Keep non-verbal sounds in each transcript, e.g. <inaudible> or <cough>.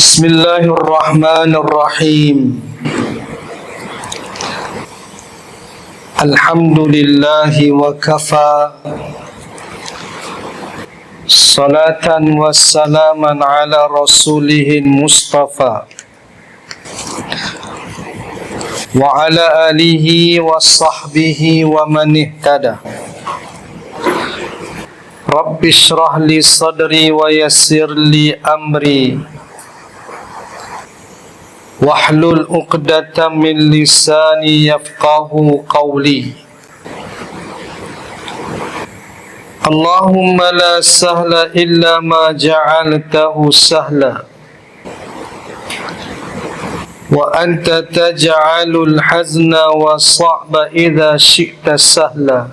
بسم الله الرحمن الرحيم. الحمد لله وكفى. صلاة وسلاما على رسوله المصطفى. وعلى آله وصحبه ومن اهتدى. رب اشرح لي صدري ويسر لي أمري. واحلل عقدة من لساني يفقه قولي. اللهم لا سهل إلا ما جعلته سهلا. وأنت تجعل الحزن والصعب إذا شئت سهلا.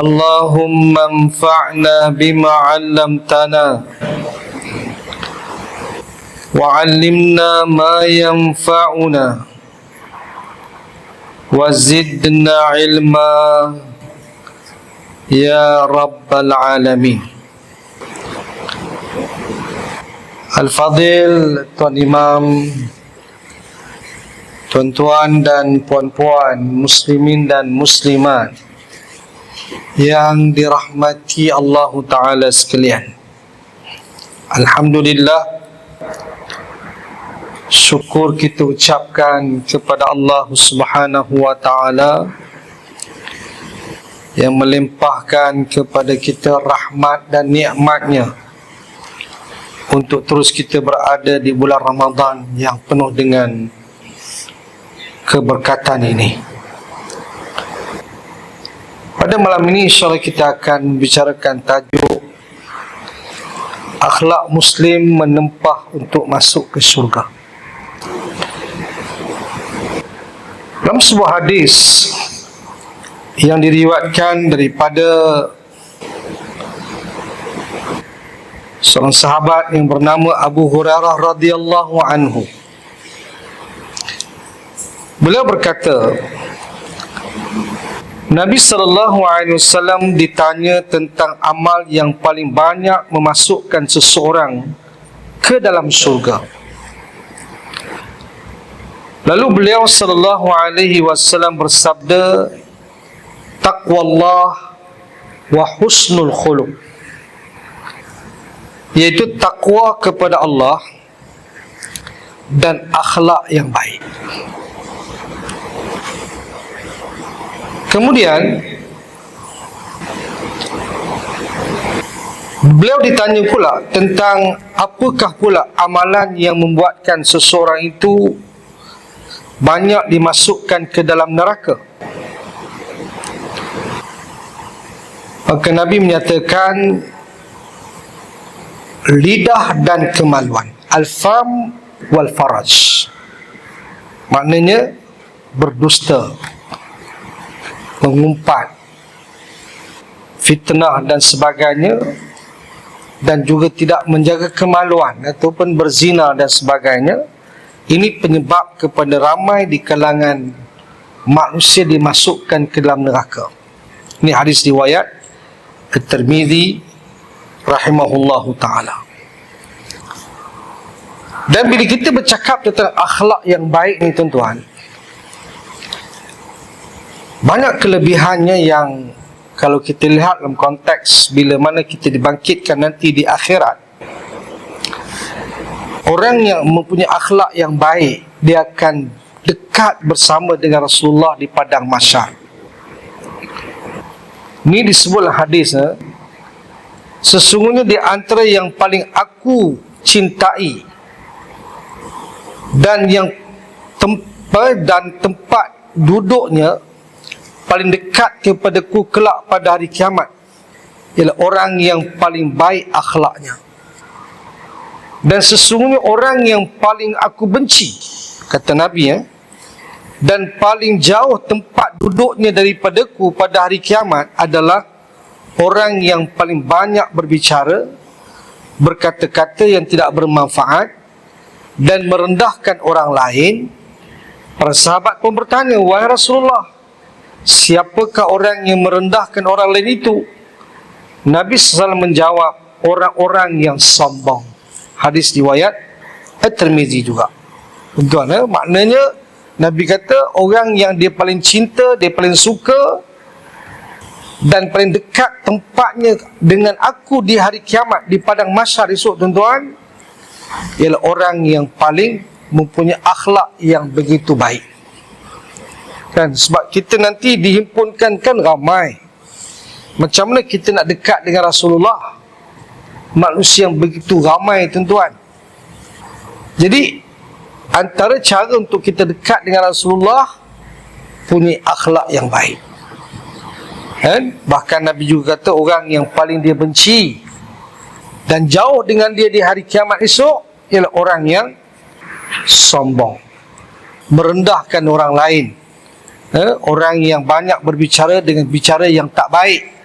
اللهم انفعنا بما علمتنا. وعلمنا ما ينفعنا وزدنا علما يا رب العالمين Al-Fadil, Tuan Imam, Tuan-tuan dan puan-puan, Muslimin dan Muslimat yang dirahmati Allah Ta'ala sekalian. Alhamdulillah, syukur kita ucapkan kepada Allah Subhanahu wa taala yang melimpahkan kepada kita rahmat dan nikmatnya untuk terus kita berada di bulan Ramadan yang penuh dengan keberkatan ini. Pada malam ini insyaAllah kita akan bicarakan tajuk Akhlak Muslim menempah untuk masuk ke surga. Dalam sebuah hadis yang diriwayatkan daripada seorang sahabat yang bernama Abu Hurairah radhiyallahu anhu. Beliau berkata, Nabi sallallahu alaihi wasallam ditanya tentang amal yang paling banyak memasukkan seseorang ke dalam surga. Lalu beliau sallallahu alaihi wasallam bersabda, "Taqwallah wa husnul khuluq." Yaitu takwa kepada Allah dan akhlak yang baik. Kemudian Beliau ditanya pula tentang apakah pula amalan yang membuatkan seseorang itu banyak dimasukkan ke dalam neraka. Maka Nabi menyatakan lidah dan kemaluan. Al-fam wal faraj. Maknanya berdusta, mengumpat, fitnah dan sebagainya dan juga tidak menjaga kemaluan ataupun berzina dan sebagainya ini penyebab kepada ramai di kalangan manusia dimasukkan ke dalam neraka. Ini hadis riwayat At-Tirmizi rahimahullahu taala. Dan bila kita bercakap tentang akhlak yang baik ni tuan-tuan, banyak kelebihannya yang kalau kita lihat dalam konteks bila mana kita dibangkitkan nanti di akhirat orang yang mempunyai akhlak yang baik dia akan dekat bersama dengan Rasulullah di padang masyar ini disebutlah hadis eh? sesungguhnya di antara yang paling aku cintai dan yang tempat dan tempat duduknya paling dekat kepadaku kelak pada hari kiamat ialah orang yang paling baik akhlaknya dan sesungguhnya orang yang paling aku benci kata Nabi ya dan paling jauh tempat duduknya daripadaku pada hari kiamat adalah orang yang paling banyak berbicara berkata-kata yang tidak bermanfaat dan merendahkan orang lain para sahabat pun bertanya wahai Rasulullah siapakah orang yang merendahkan orang lain itu? Nabi SAW menjawab, orang-orang yang sombong. Hadis riwayat At-Tirmizi juga. Tuan eh? maknanya Nabi kata orang yang dia paling cinta, dia paling suka dan paling dekat tempatnya dengan aku di hari kiamat di padang mahsyar esok tuan-tuan ialah orang yang paling mempunyai akhlak yang begitu baik. Kan sebab kita nanti dihimpunkan kan ramai. Macam mana kita nak dekat dengan Rasulullah? Manusia yang begitu ramai tuan-tuan. Jadi antara cara untuk kita dekat dengan Rasulullah punya akhlak yang baik. Kan? Bahkan Nabi juga kata orang yang paling dia benci dan jauh dengan dia di hari kiamat esok ialah orang yang sombong. Merendahkan orang lain. Eh? Orang yang banyak berbicara dengan bicara yang tak baik.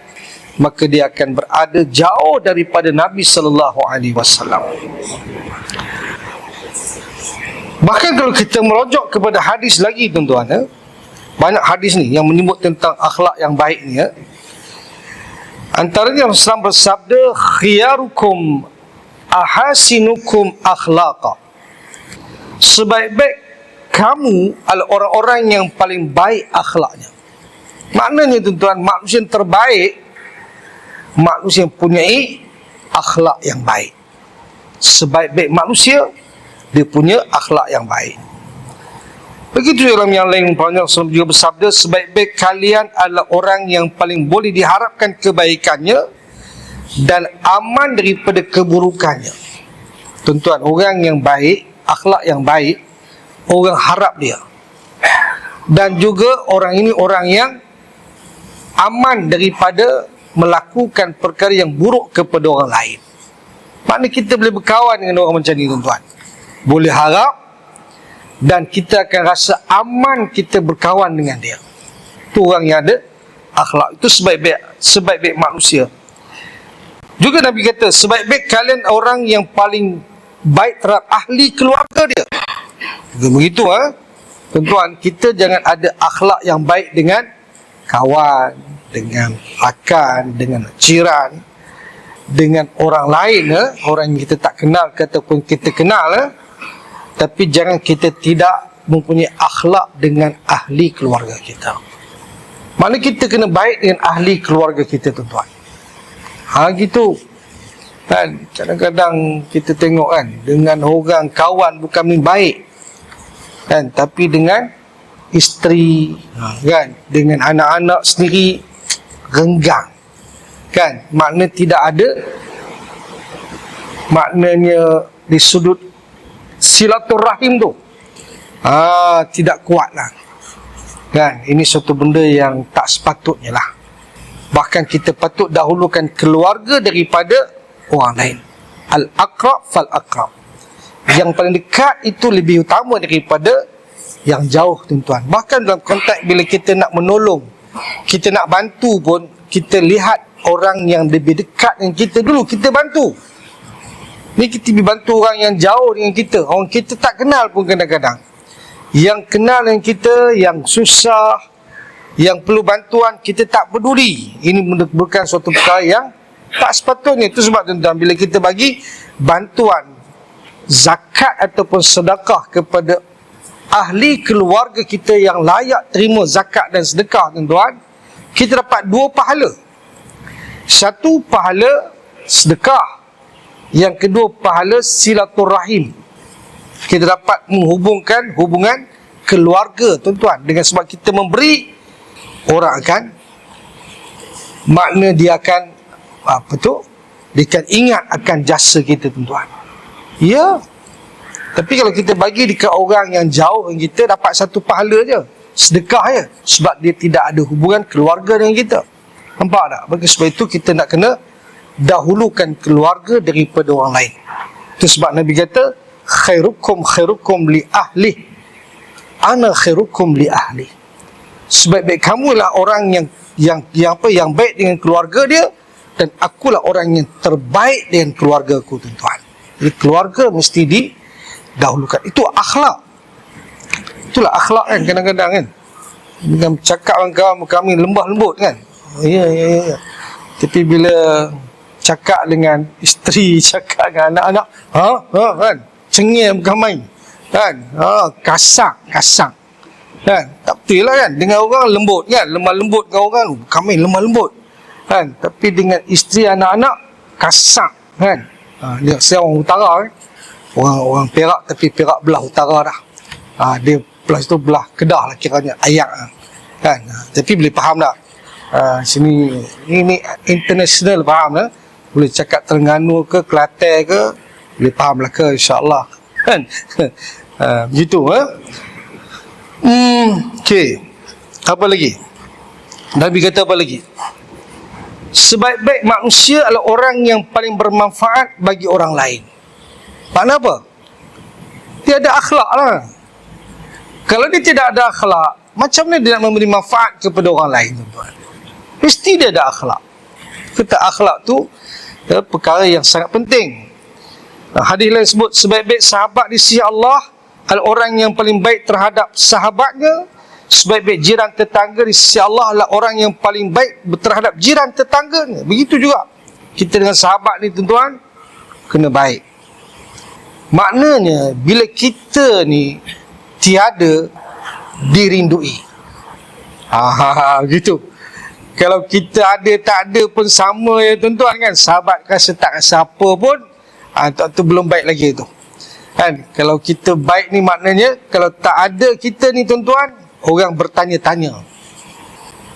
Maka dia akan berada jauh daripada Nabi sallallahu alaihi wasallam. Bahkan kalau kita merujuk kepada hadis lagi tuan-tuan ya, Banyak hadis ni yang menyebut tentang akhlak yang baik ni ya. Antaranya Rasulullah bersabda Khiyarukum ahasinukum akhlaqa Sebaik-baik kamu adalah orang-orang yang paling baik akhlaknya Maknanya tuan-tuan manusia yang terbaik Manusia yang punya akhlak yang baik Sebaik-baik manusia dia punya akhlak yang baik. Begitu dalam yang lain banyak juga bersabda sebaik-baik kalian adalah orang yang paling boleh diharapkan kebaikannya dan aman daripada keburukannya. Tuan-tuan, orang yang baik, akhlak yang baik, orang harap dia. Dan juga orang ini orang yang aman daripada melakukan perkara yang buruk kepada orang lain. Maknanya kita boleh berkawan dengan orang macam ni tuan-tuan boleh harap dan kita akan rasa aman kita berkawan dengan dia. Itu orang yang ada akhlak. Itu sebaik-baik sebaik-baik manusia. Juga Nabi kata, sebaik-baik kalian orang yang paling baik terhadap ahli keluarga dia. Juga begitu ha? Tuan-tuan, kita jangan ada akhlak yang baik dengan kawan, dengan rakan, dengan ciran, dengan orang lain, ha? orang yang kita tak kenal ataupun kita kenal. Ha? tapi jangan kita tidak mempunyai akhlak dengan ahli keluarga kita. Mana kita kena baik dengan ahli keluarga kita tuan-tuan. Ha gitu. Kan kadang-kadang kita tengok kan dengan orang kawan bukan main baik. Kan tapi dengan isteri ha, kan dengan anak-anak sendiri renggang. Kan? Makna tidak ada. Maknanya di sudut silaturahim tu ah tidak kuat lah. Kan? Ini satu benda yang tak sepatutnya lah. Bahkan kita patut dahulukan keluarga daripada orang lain. Al-aqrab fal-aqrab. Yang paling dekat itu lebih utama daripada yang jauh tuan-tuan. Bahkan dalam konteks bila kita nak menolong kita nak bantu pun kita lihat orang yang lebih dekat dengan kita dulu kita bantu. Ni kita bantu orang yang jauh dengan kita. Orang kita tak kenal pun kadang-kadang. Yang kenal dengan kita Yang susah Yang perlu bantuan Kita tak peduli. Ini bukan suatu perkara yang Tak sepatutnya. Itu sebab tuan-tuan Bila kita bagi Bantuan Zakat ataupun sedekah kepada Ahli keluarga kita yang layak terima zakat dan sedekah tuan-tuan Kita dapat dua pahala Satu pahala sedekah yang kedua pahala silaturahim. Kita dapat menghubungkan hubungan keluarga tuan-tuan dengan sebab kita memberi orang akan makna dia akan apa tu? Dia akan ingat akan jasa kita tuan-tuan. Ya. Tapi kalau kita bagi dekat orang yang jauh dengan kita dapat satu pahala je. Sedekah je sebab dia tidak ada hubungan keluarga dengan kita. Nampak tak? Bagi sebab itu kita nak kena dahulukan keluarga daripada orang lain. Itu sebab Nabi kata khairukum khairukum li ahli ana khairukum li ahli. Sebaik-baik kamu lah orang yang yang yang apa yang baik dengan keluarga dia dan akulah orang yang terbaik dengan keluarga aku tuan-tuan. Jadi keluarga mesti didahulukan. Itu akhlak. Itulah akhlak kan kadang-kadang kan. Dengan cakap dengan kami lembah lembut kan. Ya ya ya. Tapi bila cakap dengan isteri <laughs> cakap dengan anak-anak ha ha kan cengeng bukan main kan ha kasar kasar kan tak betul lah kan dengan orang lembut kan lemah lembut dengan orang kami lemah lembut kan tapi dengan isteri anak-anak kasar kan ha, dia saya orang utara kan orang orang Perak tapi Perak belah utara dah. Ha, dia belah itu belah Kedah lah kiranya ayak kan? Ha, tapi boleh faham tak? Ha, sini ini international faham lah boleh cakap Terengganu ke Kelantan ke? Boleh faham lah ke insyaAllah kan? Ha, begitu ha? hmm, ok apa lagi? Nabi kata apa lagi? Sebaik-baik manusia adalah orang yang paling bermanfaat bagi orang lain makna apa? Dia ada akhlak lah. Kalau dia tidak ada akhlak macam mana dia nak memberi manfaat kepada orang lain mesti dia ada akhlak. Kata akhlak tu ya, perkara yang sangat penting. Nah, hadis lain sebut sebaik-baik sahabat di sisi Allah adalah orang yang paling baik terhadap sahabatnya. Sebaik-baik jiran tetangga di sisi Allah adalah orang yang paling baik terhadap jiran tetangganya. Begitu juga kita dengan sahabat ni tuan-tuan kena baik. Maknanya bila kita ni tiada dirindui. Ha, gitu. Kalau kita ada tak ada pun sama ya tuan-tuan kan. Sahabat rasa tak rasa apa pun ha, tak tu belum baik lagi tu. Kan? Kalau kita baik ni maknanya kalau tak ada kita ni tuan-tuan orang bertanya-tanya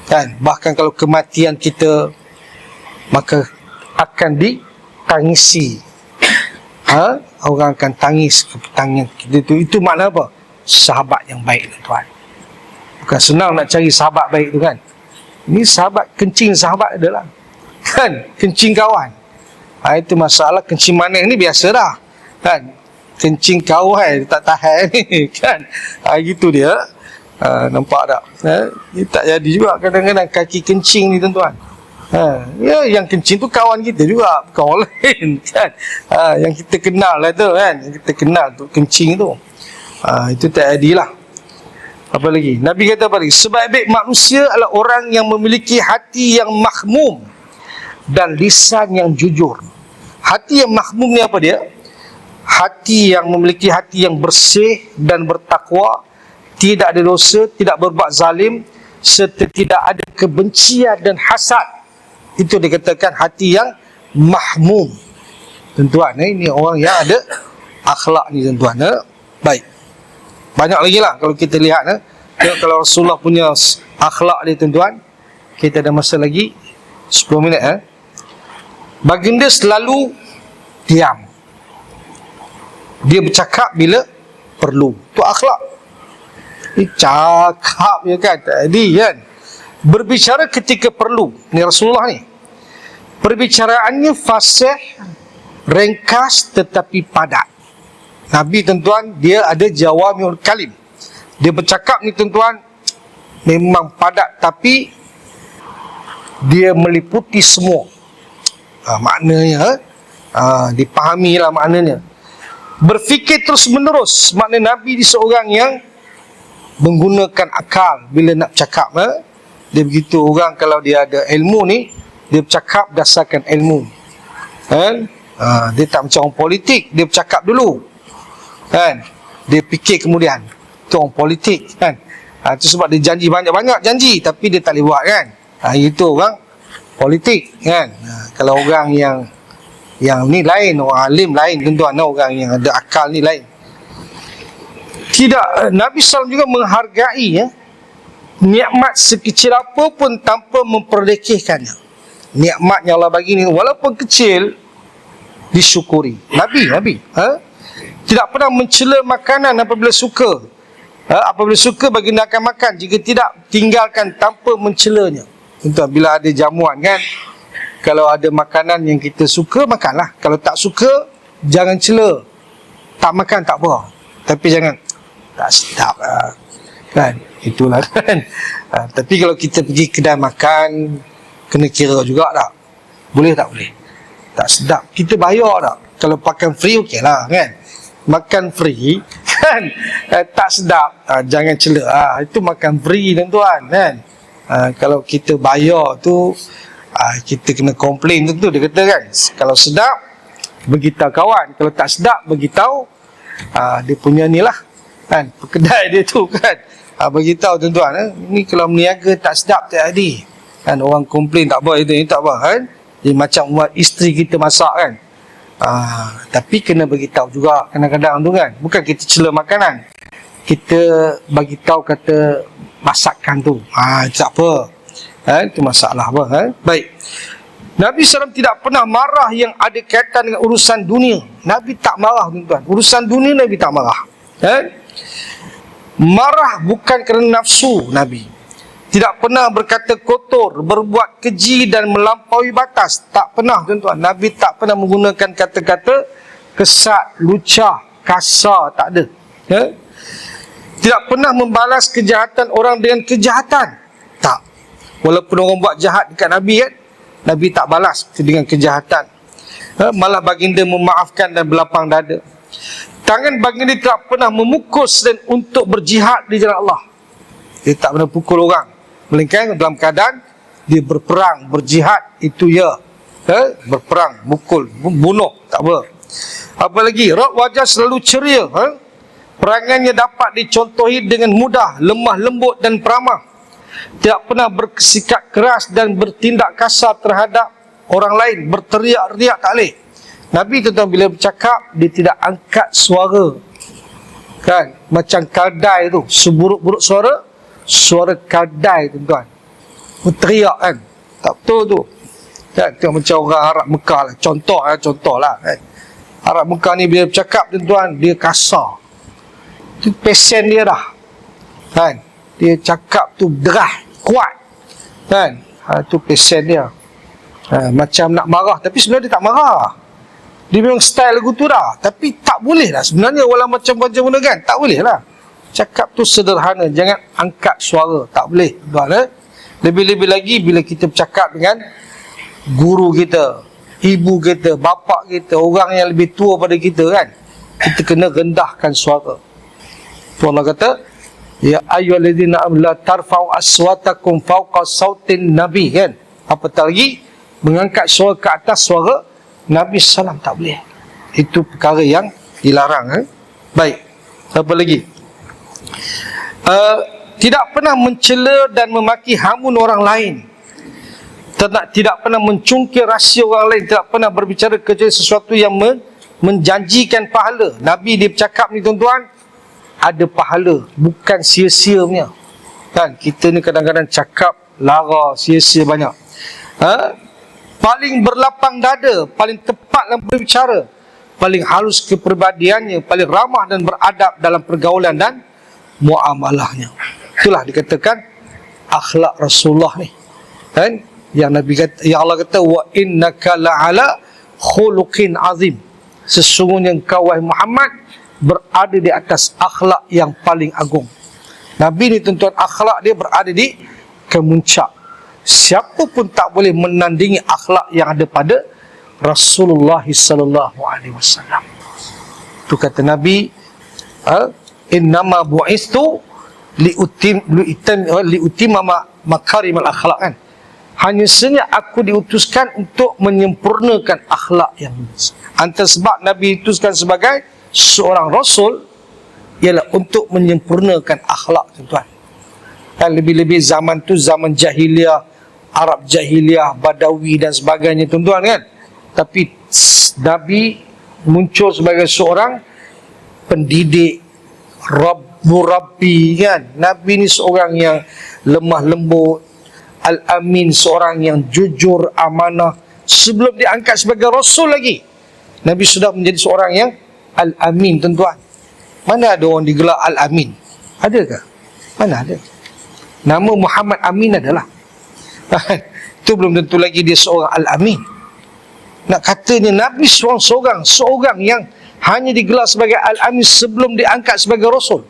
kan bahkan kalau kematian kita maka akan ditangisi ha? Orang akan tangis ketangan kita itu itu makna apa? Sahabat yang baik tuan. Bukan senang nak cari sahabat baik tu kan? Ini sahabat kencing sahabat adalah. Kan? Kencing kawan. Ha, itu masalah kencing mana ni biasa dah. Kan? Kencing kawan tak tahan ni <laughs> kan? Ha, gitu dia. Ha, nampak tak? Ha, dia tak jadi juga kadang-kadang kaki kencing ni tuan-tuan. Ha, ya, yang kencing tu kawan kita juga, kawan <laughs> lain kan. Ha, yang kita kenal lah tu kan. Yang kita kenal tu kencing tu. Ha, itu tak lah. Apa lagi? Nabi kata apa lagi? Sebaik-baik manusia adalah orang yang memiliki hati yang mahmum dan lisan yang jujur. Hati yang mahmum ni apa dia? Hati yang memiliki hati yang bersih dan bertakwa tidak ada dosa, tidak berbuat zalim serta tidak ada kebencian dan hasad. Itu dikatakan hati yang mahmum. Tuan-tuan, eh, ini orang yang ada akhlak ni tuan-tuan. Eh. Baik. Banyak lagi lah kalau kita lihat. Eh. Tengok kalau Rasulullah punya akhlak ni tuan-tuan. Kita ada masa lagi 10 minit. Eh. Baginda selalu diam. Dia bercakap bila perlu. Itu akhlak. Ini cakap ya kan tadi kan. Berbicara ketika perlu. Ni Rasulullah ni. Perbicaraannya fasih, ringkas tetapi padat. Nabi tuan-tuan, dia ada jawamiul kalim. Dia bercakap ni tuan-tuan, memang padat tapi dia meliputi semua. Ha, maknanya, ha, dipahamilah maknanya. Berfikir terus menerus. Makna Nabi di seorang yang menggunakan akal bila nak cakap eh? Dia begitu orang kalau dia ada ilmu ni dia bercakap berdasarkan ilmu. Kan? Ha, dia tak macam orang politik dia bercakap dulu. Kan? Dia fikir kemudian. Tu orang politik kan? Ha, itu sebab dia janji banyak-banyak janji tapi dia tak boleh buat kan? Ha, itu orang politik kan? Ha, kalau orang yang yang ni lain orang alim lain tuan-tuan orang yang ada akal ni lain. Tidak Nabi SAW juga menghargai ya, nikmat sekecil apa pun tanpa memperdekihkannya. Nikmat yang Allah bagi ni walaupun kecil disyukuri. Nabi, Nabi, ha? Tidak pernah mencela makanan apabila suka. Ha? Apabila suka bagi nak makan, jika tidak tinggalkan tanpa mencelanya. Entah bila ada jamuan kan. Kalau ada makanan yang kita suka, makanlah. Kalau tak suka, jangan cela. Tak makan tak apa. Tapi jangan tak sedap lah. Kan? Itulah <laughs> kan. Ha, tapi kalau kita pergi kedai makan kena kira juga tak? Boleh tak boleh? Tak sedap. Kita bayar tak? Kalau makan free okey lah kan? Makan free <laughs> kan? Eh, tak sedap. Ha, jangan celak ha, itu makan free tuan-tuan kan ha, kalau kita bayar tu Ah, kita kena komplain tentu dia kata kan. Kalau sedap beritahu kawan, kalau tak sedap beritahu ah, dia punya ni lah kan? Kedai <laughs> dia tu kan. Ah, beritahu tuan-tuan eh, ni kalau meniaga tak sedap tak jadi. Kan orang komplain tak apa itu ni tak apa kan. Dia macam buat isteri kita masak kan. Ah, tapi kena beritahu juga kadang-kadang tu kan. Bukan kita cela makanan. Kita bagi tahu kata masakan tu. Ah, tak apa. Ha, itu masalah apa? Ha? Baik. Nabi SAW tidak pernah marah yang ada kaitan dengan urusan dunia. Nabi tak marah tuan-tuan. Urusan dunia Nabi tak marah. Ha? Marah bukan kerana nafsu Nabi. Tidak pernah berkata kotor, berbuat keji dan melampaui batas. Tak pernah tuan-tuan. Nabi tak pernah menggunakan kata-kata kesat, lucah, kasar. Tak ada. Ha? Tidak pernah membalas kejahatan orang dengan kejahatan. Tak. Walaupun orang buat jahat dekat Nabi kan, Nabi tak balas dengan kejahatan. Ha, malah baginda memaafkan dan berlapang dada. Tangan baginda tak pernah memukul selain untuk berjihad di jalan Allah. Dia tak pernah pukul orang. Melainkan dalam keadaan dia berperang, berjihad, itu ya. Ha? Berperang, mukul, bunuh, tak apa. Apa lagi? Rot wajah selalu ceria. Ha? Perangannya dapat dicontohi dengan mudah, lemah lembut dan peramah tidak pernah bersikap keras dan bertindak kasar terhadap orang lain, berteriak-teriak tak boleh. Nabi tuan bila bercakap, dia tidak angkat suara. Kan? Macam kadai tu, seburuk-buruk suara, suara kadai tuan-tuan. Berteriak kan? Tak betul tu. Kan? Tengok macam orang Arab Mekah lah. Contoh lah, contoh lah. Kan? Arab Mekah ni bila bercakap tuan-tuan, dia kasar. Itu pesen dia dah. Kan? dia cakap tu derah kuat kan ha, tu pesen dia ha, macam nak marah tapi sebenarnya dia tak marah dia memang style lagu tu dah tapi tak boleh lah sebenarnya walau macam-macam benda kan tak boleh lah cakap tu sederhana jangan angkat suara tak boleh tuan eh? lebih-lebih lagi bila kita bercakap dengan guru kita ibu kita, bapa kita orang yang lebih tua pada kita kan kita kena rendahkan suara tu Allah kata Ya ayyuhalladzina amanu la tarfa'u aswatakum fawqa sautin nabi kan. Apa lagi? Mengangkat suara ke atas suara Nabi sallam tak boleh. Itu perkara yang dilarang eh? Baik. Apa lagi? Uh, tidak pernah mencela dan memaki hamun orang lain. Tidak, tidak pernah mencungkir rahsia orang lain. Tidak pernah berbicara kerja sesuatu yang men, menjanjikan pahala. Nabi dia bercakap ni tuan-tuan ada pahala bukan sia-sia punya kan kita ni kadang-kadang cakap lara sia-sia banyak ha? Paling berlapang dada paling tepat dalam berbicara paling halus kepribadiannya paling ramah dan beradab dalam pergaulan dan muamalahnya itulah dikatakan akhlak Rasulullah ni kan yang Nabi kata yang Allah kata wa innaka la'ala khuluqin azim sesungguhnya engkau wahai Muhammad berada di atas akhlak yang paling agung. Nabi ni tuan-tuan akhlak dia berada di kemuncak. Siapa pun tak boleh menandingi akhlak yang ada pada Rasulullah sallallahu alaihi wasallam. Tu kata Nabi, ha? innama bu'istu liutim liutim liutim makarim al akhlak kan. Hanya saja aku diutuskan untuk menyempurnakan akhlak yang antara sebab Nabi diutuskan sebagai seorang rasul ialah untuk menyempurnakan akhlak tuan-tuan. Dan lebih-lebih zaman tu zaman jahiliah, Arab jahiliah, Badawi dan sebagainya tuan-tuan kan. Tapi Nabi muncul sebagai seorang pendidik Rabbu Rabbi kan. Nabi ni seorang yang lemah lembut, Al-Amin seorang yang jujur, amanah. Sebelum diangkat sebagai Rasul lagi. Nabi sudah menjadi seorang yang Al-Amin tuan-tuan. Mana ada orang digelar Al-Amin? Adakah? Mana ada? Nama Muhammad Amin adalah. Itu belum tentu lagi dia seorang Al-Amin. Nak katanya Nabi seorang seorang, yang hanya digelar sebagai Al-Amin sebelum diangkat sebagai Rasul.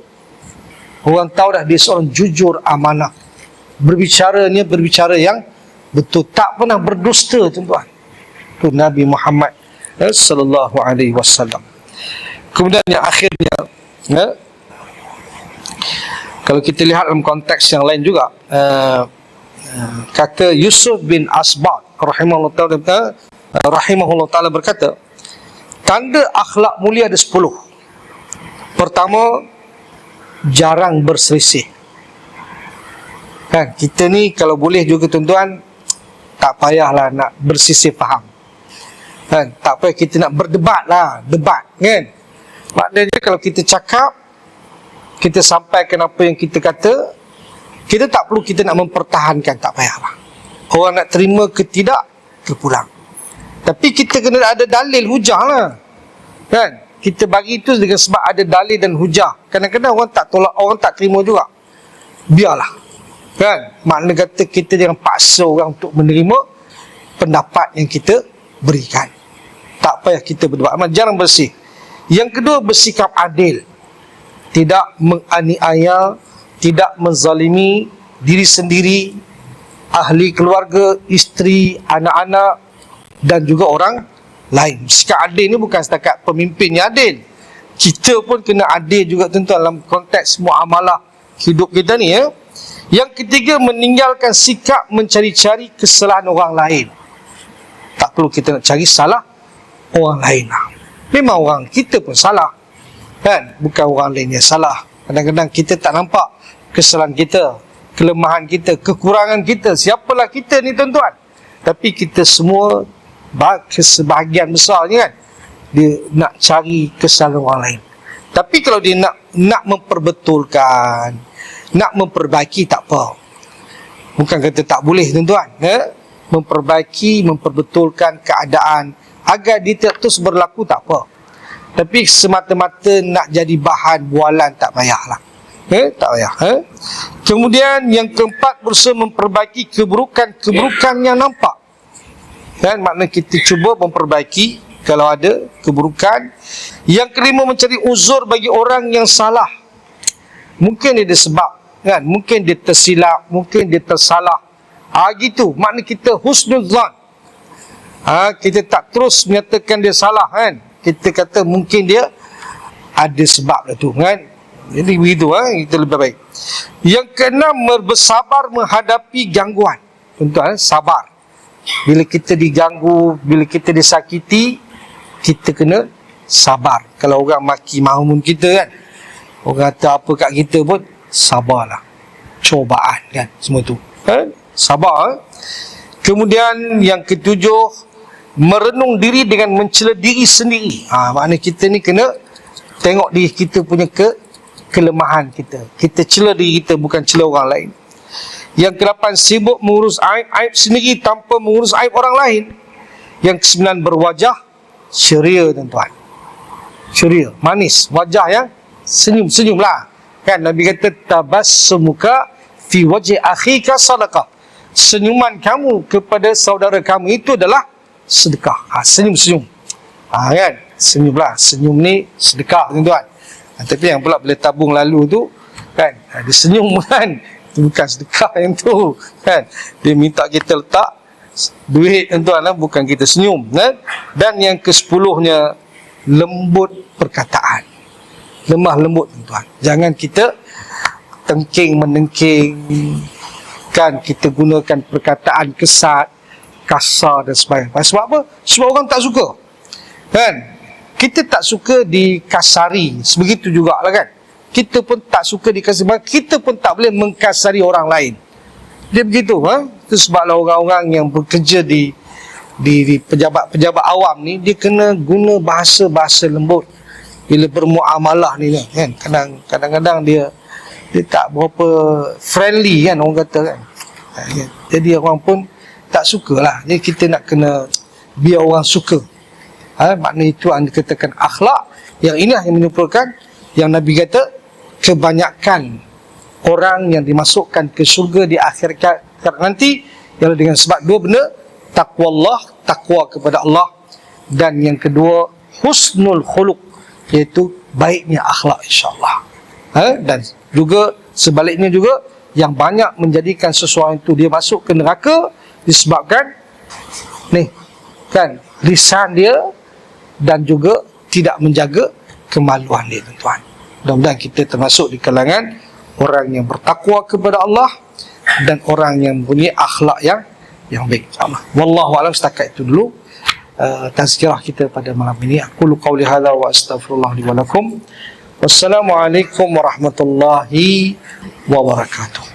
Orang tahu dah dia seorang jujur amanah. Berbicaranya berbicara yang betul. Tak pernah berdusta tuan-tuan. Itu Nabi Muhammad eh, sallallahu alaihi wasallam. Kemudian yang akhirnya ya, Kalau kita lihat dalam konteks yang lain juga uh, Kata Yusuf bin Asbat rahimahullah taala rahimahullah taala berkata tanda akhlak mulia ada 10 pertama jarang berselisih. Kan kita ni kalau boleh juga tuan-tuan tak payahlah nak bersisih faham. Kan tak payah kita nak berdebat lah debat kan? Maknanya kalau kita cakap kita sampaikan apa yang kita kata kita tak perlu kita nak mempertahankan tak payahlah. Orang nak terima ke tidak terpulang. Tapi kita kena ada dalil hujah lah kan? Kita bagi itu dengan sebab ada dalil dan hujah. Kadang-kadang orang tak tolak orang tak terima juga. Biarlah. Kan? Makna kata kita jangan paksa orang untuk menerima pendapat yang kita berikan. Tak payah kita berdebat. Amat jarang bersih. Yang kedua bersikap adil. Tidak menganiaya tidak menzalimi diri sendiri ahli keluarga isteri anak-anak dan juga orang lain. Sikap adil ni bukan setakat pemimpin yang adil. Kita pun kena adil juga tentu dalam konteks muamalah hidup kita ni ya. Yang ketiga meninggalkan sikap mencari-cari kesalahan orang lain. Tak perlu kita nak cari salah orang lain memang orang kita pun salah kan? Bukan orang lain yang salah. Kadang-kadang kita tak nampak kesalahan kita kelemahan kita kekurangan kita siapalah kita ni tuan-tuan. Tapi kita semua sebahagian besar ni kan dia nak cari kesalahan orang lain. Tapi kalau dia nak nak memperbetulkan nak memperbaiki tak apa. Bukan kata tak boleh tuan-tuan ya? memperbaiki memperbetulkan keadaan agar dia terus berlaku tak apa. Tapi semata-mata nak jadi bahan bualan tak payahlah eh tak payah. Eh kemudian yang keempat berusaha memperbaiki keburukan-keburukan yang nampak. Kan? Makna kita cuba memperbaiki kalau ada keburukan. Yang kelima mencari uzur bagi orang yang salah. Mungkin dia ada sebab kan? Mungkin dia tersilap mungkin dia tersalah. Ah ha, gitu. Makna kita husnuzan ah ha, kita tak terus menyatakan dia salah kan? Kita kata mungkin dia ada sebab lah tu kan jadi begitu ha? kita lebih baik yang keenam bersabar menghadapi gangguan tuan-tuan sabar bila kita diganggu, bila kita disakiti, kita kena sabar. Kalau orang maki mahumun kita kan, orang kata apa kat kita pun, sabarlah. Cobaan kan, semua tu. Ha? Sabar. Ha? Kemudian yang ketujuh, merenung diri dengan mencela diri sendiri. Ha, maknanya kita ni kena tengok diri kita punya ke kelemahan kita. Kita cela diri kita, bukan cela orang lain. Yang kedelapan sibuk mengurus aib-aib sendiri tanpa mengurus aib orang lain. Yang kesembilan berwajah ceria tuan-tuan. Ceria, manis, wajah yang senyum-senyumlah. Kan Nabi kata tabasumuka fi wajhi akhika sadaqah. Senyuman kamu kepada saudara kamu itu adalah sedekah. Ha, senyum-senyum. Ha, kan? Senyumlah. Senyum ni sedekah tuan-tuan. Ha, tapi yang pula boleh tabung lalu tu kan? Ada senyum <laughs> kan? Itu bukan sedekah yang tu kan? Dia minta kita letak duit tuan lah bukan kita senyum kan? Dan yang ke sepuluhnya lembut perkataan. Lemah lembut tuan jangan kita tengking menengking kan? Kita gunakan perkataan kesat kasar dan sebagainya. Sebab apa? Sebab orang tak suka kan kita tak suka dikasari sebegitu jugalah kan kita pun tak suka dikasih marah, kita pun tak boleh mengkasari orang lain. Dia begitu, ha? Itu sebablah orang-orang yang bekerja di di, di pejabat-pejabat awam ni dia kena guna bahasa-bahasa lembut bila bermuamalah ni kan. Kadang kadang-kadang dia dia tak berapa friendly kan orang kata kan. Ha, ya. Jadi orang pun tak sukalah. Jadi kita nak kena biar orang suka. Ha, makna itu anda katakan akhlak yang ini yang menunjukkan yang Nabi kata kebanyakan orang yang dimasukkan ke syurga di akhir nanti ialah dengan sebab dua benda takwa Allah, takwa kepada Allah dan yang kedua husnul khuluq iaitu baiknya akhlak insyaallah. Ha? dan juga sebaliknya juga yang banyak menjadikan sesuatu itu dia masuk ke neraka disebabkan ni kan lisan dia dan juga tidak menjaga kemaluan dia tuan-tuan. Mudah-mudahan kita termasuk di kalangan orang yang bertakwa kepada Allah dan orang yang punya akhlak yang yang baik. insyaAllah. Wallahu alam setakat itu dulu. Uh, tazkirah kita pada malam ini. Aku lu qawli hadha wa astaghfirullah li wa lakum. Wassalamualaikum warahmatullahi wabarakatuh